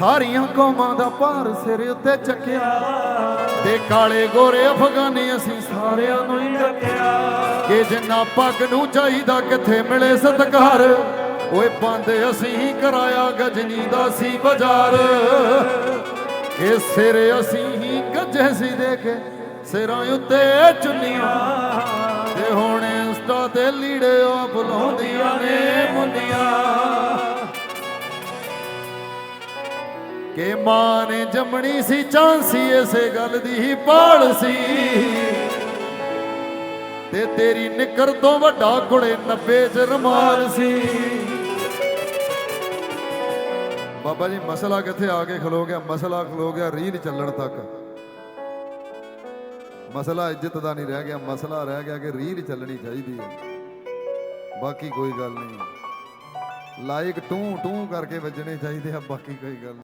ਸਾਰੀਆਂ ਕੌਮਾਂ ਦਾ ਭਾਰ ਸਿਰ ਉੱਤੇ ਚੱਕਿਆ। ਤੇ ਕਾਲੇ ਗੋਰੇ ਅਫਗਾਨੀ ਅਸੀਂ ਸਾਰਿਆਂ ਨੂੰ ਹੀ ਰੱਖਿਆ। ਕਿ ਜਿੰਨਾ ਪੱਗ ਨੂੰ ਚਾਹੀਦਾ ਕਿੱਥੇ ਮਿਲੇ ਸਤਕਾਰ, ਓਏ ਬੰਦ ਅਸੀਂ ਹੀ ਕਰਾਇਆ ਗਜਨੀ ਦਾ ਸੀ ਬਾਜ਼ਾਰ। ਇਹ ਸਿਰ ਅਸੀਂ ਹੀ ਗੱਜੇ ਸੀ ਦੇ ਕੇ ਸਿਰਾਂ ਉੱਤੇ ਚੁੰਨੀਆਂ। ਤੇ ਹੁਣ ਇੰਸਟਾ ਤੇ ਲੀੜੇ ਉਹ ਬੁਲਾਉਂਦੀਆਂ ਨੇ ਮੁੰਨੀਆਂ। ਕਿ ਮਾਂ ਨੇ ਜੰਮਣੀ ਸੀ ਚਾਂਸੀ ਇਸੇ ਗੱਲ ਦੀ ਹੀ ਪਾਲ ਸੀ। ਤੇ ਤੇਰੀ ਨਿਕਰ ਤੋਂ ਵੱਡਾ ਕੁੜੇ 90 ਚ ਰਮਾਲ ਸੀ। ਬਾਬਾ ਜੀ, ਮਸਲਾ ਕਿੱਥੇ ਆ ਕੇ ਖਲੋ ਗਿਆ? ਮਸਲਾ ਖਲੋ ਗਿਆ ਰੀਲ ਚੱਲਣ ਤੱਕ। ਮਸਲਾ ਇੱਜ਼ਤ ਦਾ ਨਹੀਂ ਰਹਿ ਗਿਆ, ਮਸਲਾ ਰਹਿ ਗਿਆ ਕਿ ਰੀਲ ਚੱਲਣੀ ਚਾਹੀਦੀ ਹੈ। ਬਾਕੀ ਕੋਈ ਗੱਲ ਨਹੀਂ। ਲਾਇਕ ਟੂ ਟੂ ਕਰਕੇ ਵੱਜਣੇ ਚਾਹੀਦੇ ਆ, ਬਾਕੀ ਕੋਈ ਗੱਲ ਨਹੀਂ।